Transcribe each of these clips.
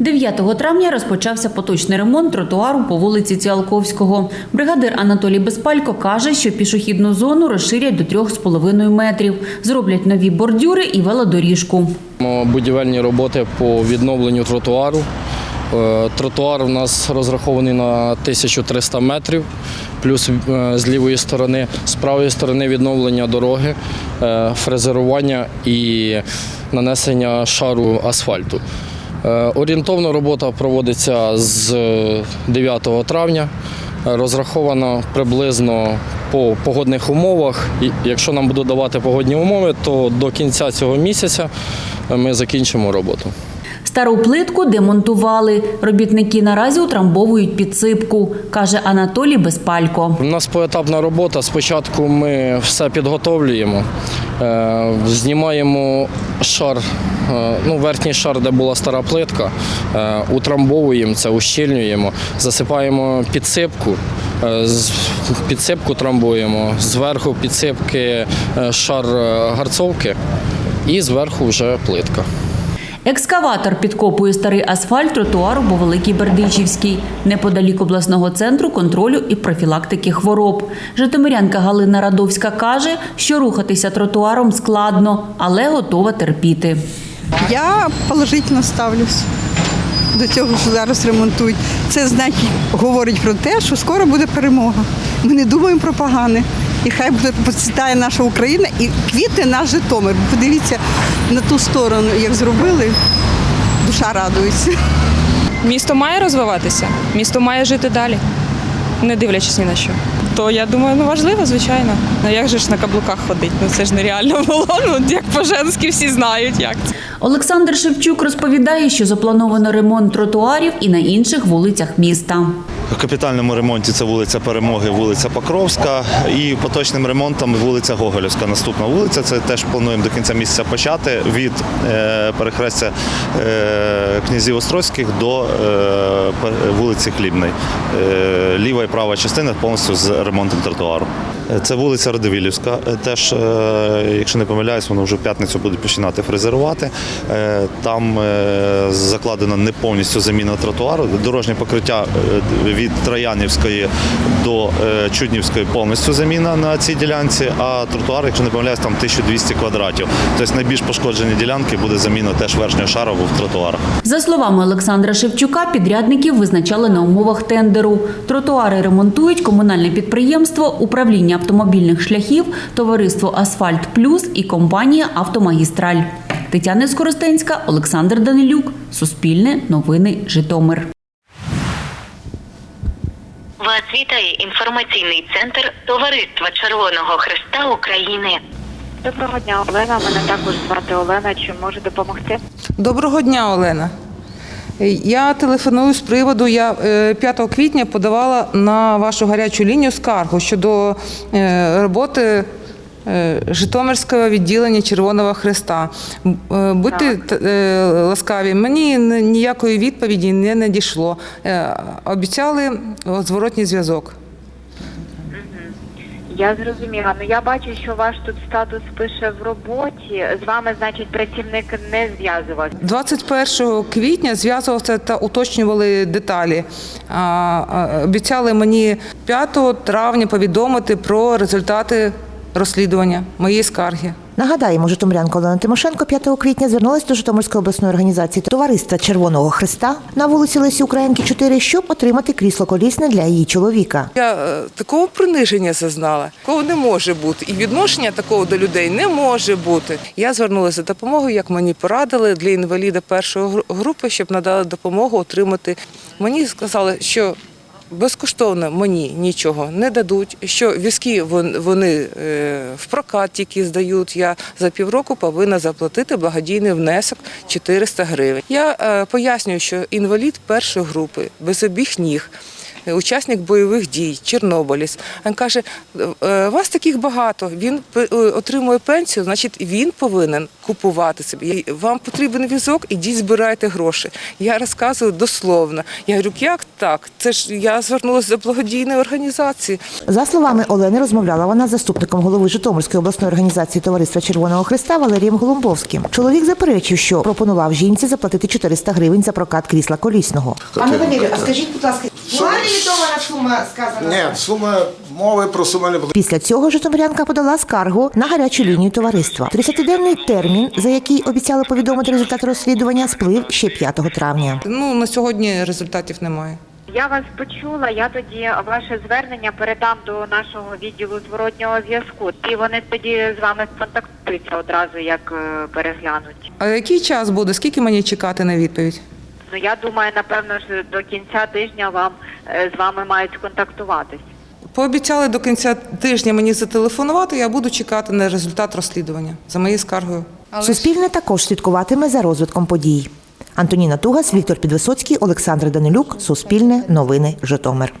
9 травня розпочався поточний ремонт тротуару по вулиці Ціалковського. Бригадир Анатолій Безпалько каже, що пішохідну зону розширять до 3,5 метрів. Зроблять нові бордюри і велодоріжку. Будівельні роботи по відновленню тротуару. Е, Тротуар у нас розрахований на 1300 метрів, плюс е, з лівої сторони, з правої сторони відновлення дороги, е, фрезерування і нанесення шару асфальту. Е, Орієнтовно робота проводиться з 9 травня. Е, Розрахована приблизно по погодних умовах. Якщо нам будуть давати погодні умови, то до кінця цього місяця е, ми закінчимо роботу. Стару плитку демонтували. Робітники наразі утрамбовують підсипку, каже Анатолій Безпалько. У нас поетапна робота. Спочатку ми все підготовлюємо, е, знімаємо шар, е, ну, верхній шар, де була стара плитка, е, утрамбовуємо це, ущільнюємо, засипаємо підсипку. Підсипку трамбуємо, зверху підсипки шар гарцовки і зверху вже плитка. Екскаватор підкопує старий асфальт тротуару по Великій Бердичівській, неподалік обласного центру контролю і профілактики хвороб. Житомирянка Галина Радовська каже, що рухатися тротуаром складно, але готова терпіти. Я положительно ставлюсь до цього, що зараз ремонтують. Це значить говорить про те, що скоро буде перемога. Ми не думаємо про погане. І хай буде процвітає наша Україна і квітне наш Житомир. Подивіться на ту сторону, як зробили, душа радується. Місто має розвиватися, місто має жити далі, не дивлячись ні на що. То я думаю, ну важливо, звичайно. Ну як же ж на каблуках ходить? Ну це ж нереально було. Ну як по-женськи всі знають, як це. Олександр Шевчук розповідає, що заплановано ремонт тротуарів і на інших вулицях міста. В капітальному ремонті це вулиця Перемоги, вулиця Покровська і поточним ремонтом вулиця Гоголівська. Наступна вулиця. Це теж плануємо до кінця місяця почати від е, перехрестя е, князів Острозьких до е, вулиці Хлібної. Ліва і права частина повністю з ремонтом тротуару. Е, Це вулиця Радивилівська. Е, Теж, е, якщо не помиляюсь, воно вже в п'ятницю буде починати фрезерувати. Там закладена не повністю заміна тротуару. Дорожнє покриття від Троянівської до Чуднівської повністю заміна на цій ділянці, а тротуар, якщо не помиляюсь, там 1200 квадратів. Тобто найбільш пошкоджені ділянки буде заміна теж верхнього шару в тротуарах. За словами Олександра Шевчука, підрядників визначали на умовах тендеру. Тротуари ремонтують комунальне підприємство, управління автомобільних шляхів, товариство Асфальт Плюс і компанія Автомагістраль. Тетяна Скоростенська, Олександр Данилюк. Суспільне новини Житомир. Вас вітає інформаційний центр Товариства Червоного Христа України. Доброго дня, Олена. Мене також звати Олена. Чи можу допомогти? Доброго дня, Олена. Я телефоную з приводу. Я е, 5 квітня подавала на вашу гарячу лінію скаргу щодо е, роботи е, Житомирського відділення Червоного Христа. Е, Будьте т- е, ласкаві, мені ніякої відповіді не надійшло. Е, Обіцяли зворотній зв'язок. Я зрозуміла. Ну я бачу, що ваш тут статус пише в роботі. З вами, значить, працівник не зв'язувався. 21 квітня зв'язувався та уточнювали деталі. А, Обіцяли мені 5 травня повідомити про результати розслідування моєї скарги. Нагадаємо, житомирянка Олена Тимошенко 5 квітня звернулася до Житомирської обласної організації Товариства Червоного Христа на вулиці Лесі Українки 4, щоб отримати крісло колісне для її чоловіка. Я е, такого приниження зазнала. Такого не може бути. І відношення такого до людей не може бути. Я звернулася за допомогою, як мені порадили для інваліда першої групи, щоб надали допомогу отримати. Мені сказали, що безкоштовно мені нічого не дадуть. Що візки вони е, в прокат тільки здають. Я за півроку повинна заплатити благодійний внесок 400 гривень. Я е, пояснюю, що інвалід першої групи без обіг ніг. е, Учасник бойових дій, Чорнобилець. Він каже: «Е, вас таких багато. Він отримує пенсію, значить він повинен купувати собі. Вам потрібен візок, ідіть збирайте гроші. Я розказую дословно. Я говорю, як так. Це ж я звернулася до благодійної організації. За словами Олени, розмовляла вона з заступником голови Житомирської обласної організації Товариства Червоного Христа Валерієм Голумбовським. Чоловік заперечив, що пропонував жінці заплатити 400 гривень за прокат крісла колісного. Пане Валерію, а скажіть, будь ласка, була лімітована сума сказана? Ні, сума мови про суми не було. Після цього житомирянка подала скаргу на гарячу лінію товариства. 30-денний термін, за який обіцяли повідомити результат розслідування, сплив ще 5 травня. Ну на сьогодні результатів немає. Я вас почула. Я тоді ваше звернення передам до нашого відділу зворотнього зв'язку. І вони тоді з вами сконтактуються одразу, як е, переглянуть. А який час буде? Скільки мені чекати на відповідь? Ну я думаю, напевно, що до кінця тижня вам е, з вами мають сконтактуватись. Пообіцяли до кінця тижня мені зателефонувати. Я буду чекати на результат розслідування за моєю скаргою. Суспільне також слідкуватиме за розвитком подій. Антоніна Тугас, Віктор Підвисоцький, Олександр Данилюк, Суспільне, Новини, Житомир.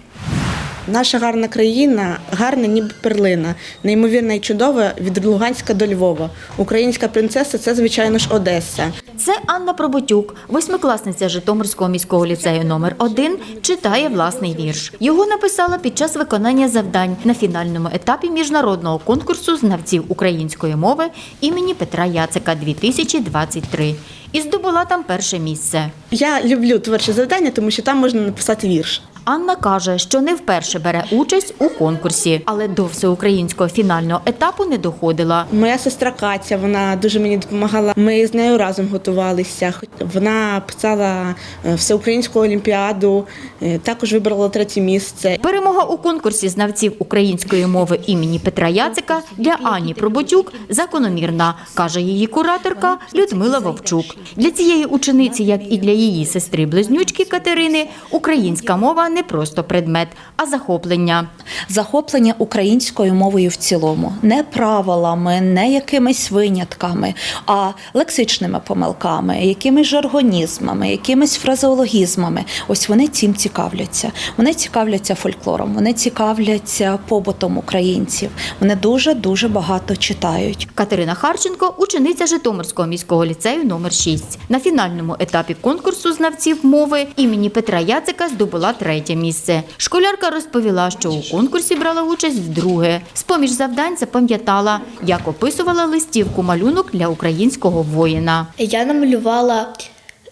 Наша гарна країна, гарна ніби перлина, неймовірна і чудова від Луганська до Львова. Українська принцеса це, звичайно ж, Одеса. Це Анна Проботюк, восьмикласниця Житомирського міського ліцею номер 1 читає власний вірш. Його написала під час виконання завдань на фінальному етапі міжнародного конкурсу знавців української мови імені Петра Яцика 2023 і здобула там перше місце. Я люблю творчі завдання, тому що там можна написати вірш. Анна каже, що не вперше бере участь у конкурсі, але до всеукраїнського фінального етапу не доходила. Моя сестра Катя, вона дуже мені допомагала. Ми з нею разом готувалися. Вона писала е, всеукраїнську олімпіаду, е, також вибрала третє місце. Перемога у конкурсі знавців української мови імені Петра Яцика для Ані Проботюк закономірна, каже її кураторка Людмила Вовчук. Для цієї учениці, як і для її сестри близнючки Катерини, українська мова не просто предмет, а захоплення. захоплення українською мовою в цілому, не правилами, не якимись винятками, а лексичними помилками, якимись жаргонізмами, якимись фразеологізмами. Ось вони цим цікавляться. Вони цікавляться фольклором, вони цікавляться побутом українців. Вони дуже дуже багато читають. Катерина Харченко учениця Житомирського міського ліцею номер 6 На фінальному етапі конкурсу знавців мови імені Петра Яцика здобула третє місце. Школярка розповіла, що у конкурсі брала участь вдруге. З-поміж завдань запам'ятала, як описувала листівку малюнок для українського воїна. Я намалювала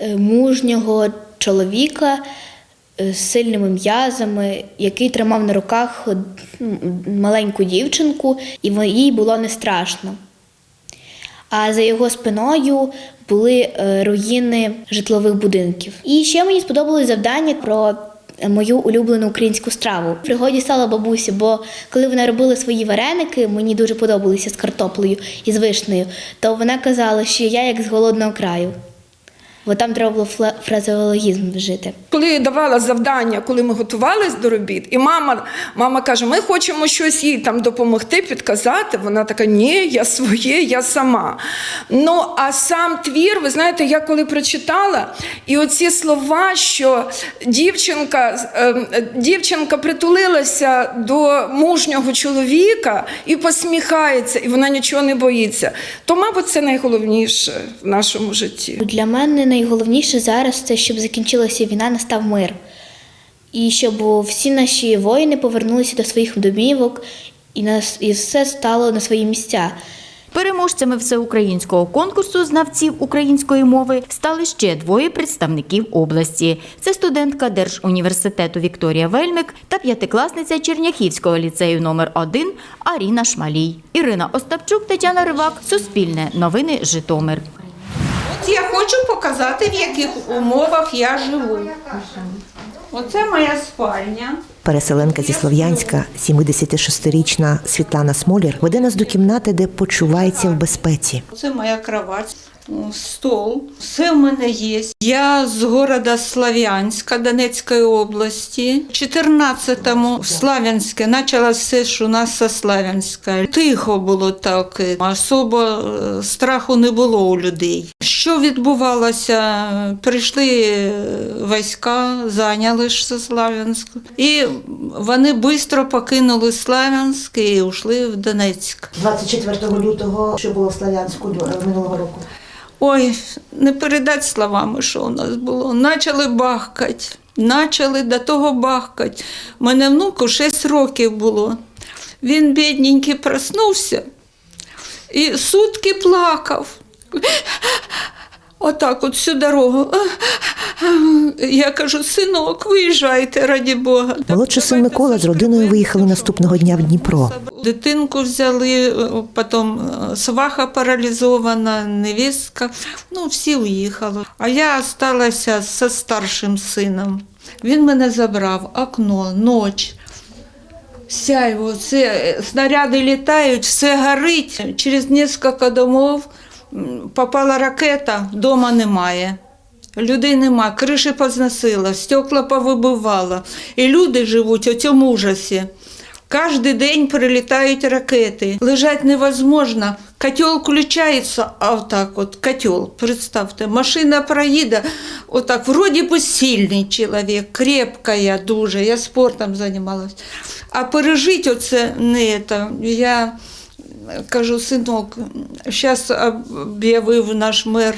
е, мужнього чоловіка е, з сильними м'язами, який тримав на руках маленьку дівчинку, і їй було не страшно. А за його спиною були е, руїни житлових будинків. І ще мені сподобалось завдання про е, мою улюблену українську страву. В пригоді стала бабуся, бо коли вона робила свої вареники, мені дуже подобалися з картоплею і з вишнею, то вона казала, що я як з голодного краю. Бо там треба було фразеологізм вжити. Коли я давала завдання, коли ми готувалися до робіт, і мама, мама каже: ми хочемо щось їй там допомогти, підказати. Вона така: ні, я своє, я сама. Ну а сам твір, ви знаєте, я коли прочитала, і оці слова, що дівчинка, ем, дівчинка притулилася до мужнього чоловіка і посміхається, і вона нічого не боїться. То, мабуть, це найголовніше в нашому житті. Для мене найголовніше зараз це, щоб закінчилася війна, настав мир. І щоб всі наші воїни повернулися до своїх домівок і, нас, і все стало на свої місця. Переможцями всеукраїнського конкурсу знавців української мови стали ще двоє представників області. Це студентка Держуніверситету Вікторія Вельмик та п'ятикласниця Черняхівського ліцею номер 1 Аріна Шмалій. Ірина Остапчук, Тетяна Ривак, Суспільне, Новини Житомир. Я хочу показати, в яких умовах я живу. Оце моя спальня. Переселенка зі Слов'янська, 76-річна Світлана Смолір, веде нас до кімнати, де почувається в безпеці. Це моя кровать, стол. Все в мене є. Я з города Славянська Донецької області. В 14-му в Славянське почала все ж у нас со Славянська. Тихо було так, особо е, страху не було у людей. Що відбувалося? Прийшли е, війська, зайняли ж Славянськ. І вони швидко покинули Славянськ і йшли в Донецьк. 24 лютого, що було в Слов'янську минулого року. Ой, не передати словами, що у нас було. Начали бахкати. почали до того бахкати. Мене внуку 6 років було. Він, бідненький, проснувся і сутки плакав. Отак, от всю дорогу. Я кажу, синок, виїжджайте, раді Бога. Молодший син Микола з родиною виїхали наступного дня в Дніпро. Дитинку взяли, потім е, сваха паралізована, невістка. Ну, всі уїхали. А я залишилася зі старшим сином. Він мене забрав, окно, ніч. Сяйво, це е, снаряди літають, все горить. Через кілька домов попала ракета, дома немає. Людей нема, криші позносило, стекла повибивало. І люди живуть у цьому ужасі. Кожен день прилітають ракети. Лежать невозможно. Котел включається, а отак от котел, представте, машина проїде, отак, вроді би сильний чоловік, крепкая дуже, я спортом займалась. А пережити оце не це, я кажу, синок, зараз об'явив наш мер,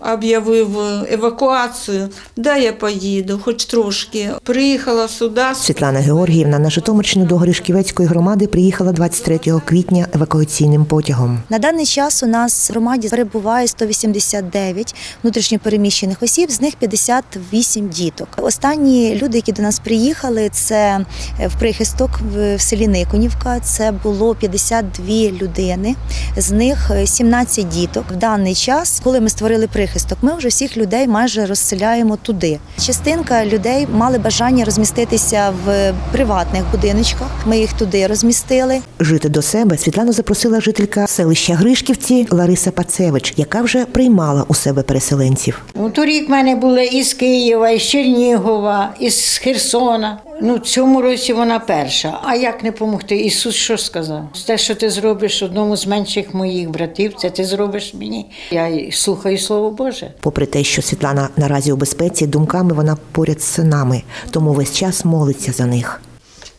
об'явив евакуацію, да я поїду, хоч трошки. Приїхала сюди. Світлана Георгіївна на Житомирщину до Горішківецької громади приїхала 23 квітня евакуаційним потягом. На даний час у нас в громаді перебуває 189 внутрішньопереміщених осіб, з них 58 діток. Останні люди, які до нас приїхали, це в прихисток в селі Никонівка. Це було 52 людини, з них 17 діток. В даний час, коли ми створили прихисток, ми вже всіх людей майже розселяємо туди. Частинка людей мали бажання розміститися в приватних будиночках. Ми їх туди розмістили. Жити до себе Світлану запросила жителька селища Гришківці Лариса Пацевич, яка вже приймала у себе переселенців. Ну, торік в мене були із Києва, із Чернігова, із Херсона. Ну, цьому році вона перша. А як не допомогти? Ісус що сказав? Те, що ти зробиш одному з менших моїх братів, це ти зробиш мені. Я й слухаю Слово Боже. Попри те, що Світлана наразі у безпеці, думками вона поряд з синами, тому весь час молиться за них.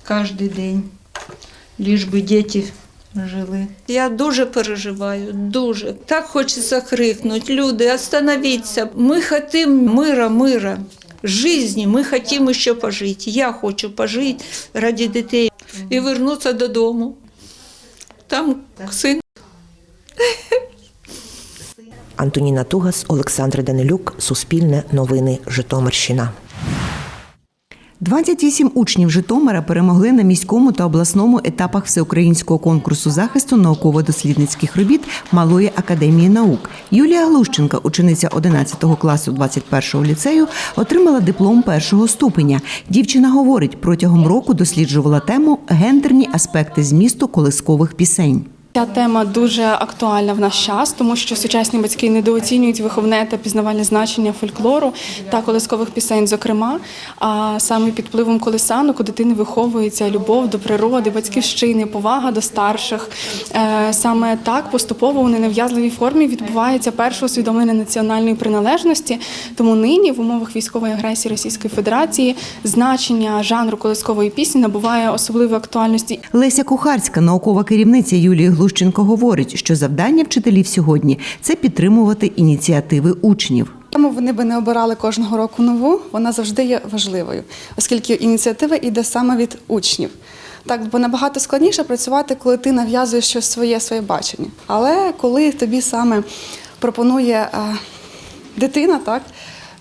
Кожен день, ліж би діти жили. Я дуже переживаю, дуже. Так хочеться крикнути. Люди, остановіться. Ми хочемо мира, мира. Жизни, ми хочемо ще пожити. Я хочу пожити ради дітей і вернутися додому. Там син. Антоніна Тугас, Олександр Данилюк, Суспільне новини, Житомирщина. 28 учнів Житомира перемогли на міському та обласному етапах всеукраїнського конкурсу захисту науково-дослідницьких робіт Малої академії наук. Юлія Глущенка, учениця 11 класу 21-го ліцею, отримала диплом першого ступеня. Дівчина говорить, протягом року досліджувала тему гендерні аспекти змісту колискових пісень. Ця тема дуже актуальна в наш час, тому що сучасні батьки недооцінюють виховне та пізнавальне значення фольклору та колискових пісень. Зокрема, а саме під впливом колисанок у дитини виховується любов до природи, батьківщини, повага до старших. Е, Саме так поступово у ненав'язливій формі відбувається перше усвідомлення національної приналежності. Тому нині в умовах військової агресії Російської Федерації значення жанру колискової пісні набуває особливої актуальності. Леся Кухарська, наукова керівниця Юлії Глущенко, говорить, що завдання вчителів сьогодні це підтримувати ініціативи учнів. Тому вони би не обирали кожного року нову, вона завжди є важливою, оскільки ініціатива йде саме від учнів. Так, бо набагато складніше працювати, коли ти нав'язуєш щось своє, своє бачення. Але коли тобі саме пропонує е, дитина, так,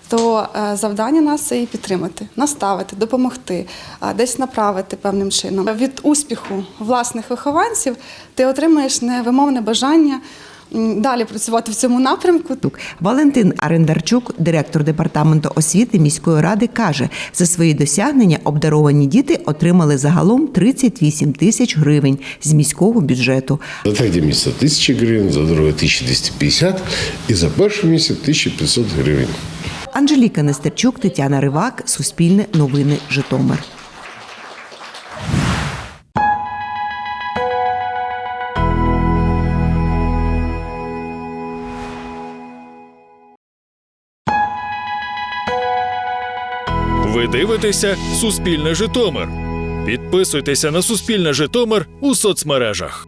то е, завдання нас це і підтримати, наставити, допомогти, е, десь направити певним чином. Від успіху власних вихованців ти отримаєш невимовне бажання далі працювати в цьому напрямку. Валентин Арендарчук, директор департаменту освіти міської ради, каже, за свої досягнення обдаровані діти отримали загалом 38 тисяч гривень з міського бюджету. За третє місце 1000 гривень, за друге 1250 і за перше місце 1500 гривень. Анжеліка Нестерчук, Тетяна Ривак, Суспільне новини, Житомир. Ви дивитеся Суспільне Житомир. Підписуйтеся на Суспільне Житомир у соцмережах.